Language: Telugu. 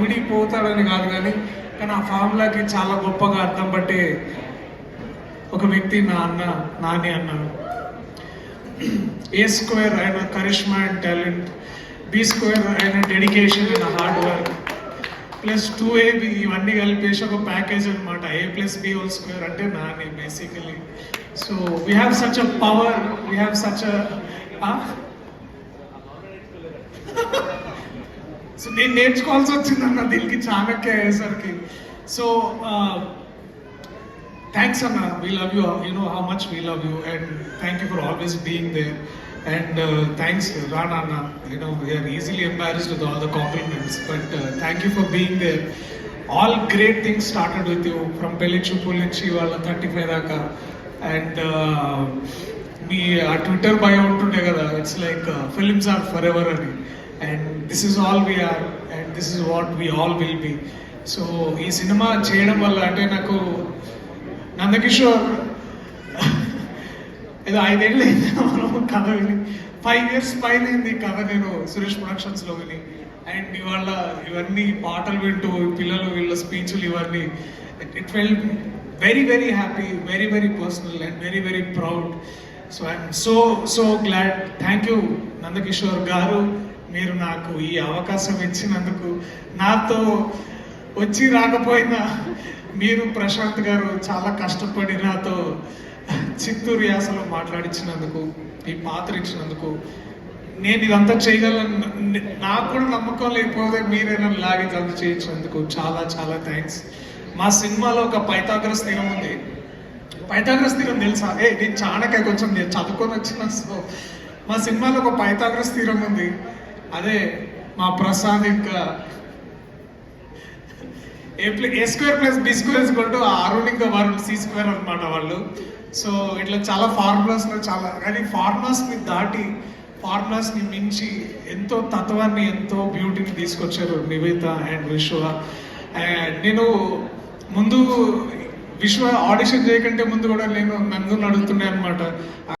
ఇమిడికి పోతాడని కాదు కానీ కానీ ఆ ఫార్ములాకి చాలా గొప్పగా అర్థం పట్టే ఒక వ్యక్తి నా అన్న నాని అన్నాను ఏ స్క్వేర్ ఆయన charisma and talent B square ఆయన dedication and hard work plus two A ఇవన్నీ కలిపేసి ఒక ప్యాకేజ్ అనమాట A plus B whole square అంటే Nani basically so we have such a power we have such a so నేను నేర్చుకోవాల్సి వచ్చిందన్న దీనికి చాణక్య అయ్యేసరికి. సో థ్యాంక్స్ అన్న. We love you you know how much we love you and thank you for always being there and thanks Rana అన్న. You we are easily embarrassed with all the compliments but thank you for being there all great things started with you from పెళ్ళి చూపుల నుంచి వాళ్ళ థర్టీ ఫైవ్ దాకా అండ్ మీ ఆ ట్విట్టర్ బయో ఉంటుండే కదా. It's like films are forever ever అని. And this is all we are and this is what we all will be so ఈ సినిమా చేయడం వల్ల అంటే నాకు నందకిషోర్ ఏదో ఐదేళ్ళు అయింది మనం కథ విని. ఫైవ్ ఇయర్స్ పైన అయింది కథ నేను సురేష్ ప్రొడక్షన్స్లో విని అండ్ ఇవాళ ఇవన్నీ పాటలు వింటూ పిల్లలు వీళ్ళ స్పీచ్లు ఇవన్నీ it felt very very happy very very personal and very very proud so I'm so so glad thank you Nandakishore garu. మీరు నాకు ఈ అవకాశం ఇచ్చినందుకు నాతో వచ్చి రాకపోయినా మీరు ప్రశాంత్ గారు చాలా కష్టపడి నాతో చిత్తూరు యాసలో మాట్లాడించినందుకు ఈ పాత్ర ఇచ్చినందుకు నేను ఇదంతా చేయగలను. నాకు కూడా నమ్మకం లేకపోతే మీరే లాగి ఇదంతా చేయించినందుకు చాలా చాలా థ్యాంక్స్ మా సినిమాలో ఒక పైతాగ్రస్ తీరం ఉంది. పైతాగ్రస్ తీరం తెలుసా? ఏ నేను చాణక్య కొంచెం నేను చదువుకొని వచ్చిన సో మా సినిమాలో ఒక పైతాగ్రస్ తీరం ఉంది. అదే మా ప్రసాద్ ఇంకా A play A square plus B square is equal to Arun ఇంకా వరుణ్ సి స్క్వేర్ అనమాట వాళ్ళు. సో ఇట్లా చాలా ఫార్ములాస్లో చాలా కానీ ఫార్ములాస్ని దాటి ఫార్ములాస్ని మించి ఎంతో తత్వాన్ని ఎంతో బ్యూటీని తీసుకొచ్చారు నివేత అండ్ విశ్వ. అండ్ నేను ముందు విశ్వ ఆడిషన్ చేయకంటే ముందు కూడా నేను నన్ను అడుగుతున్నాయి అనమాట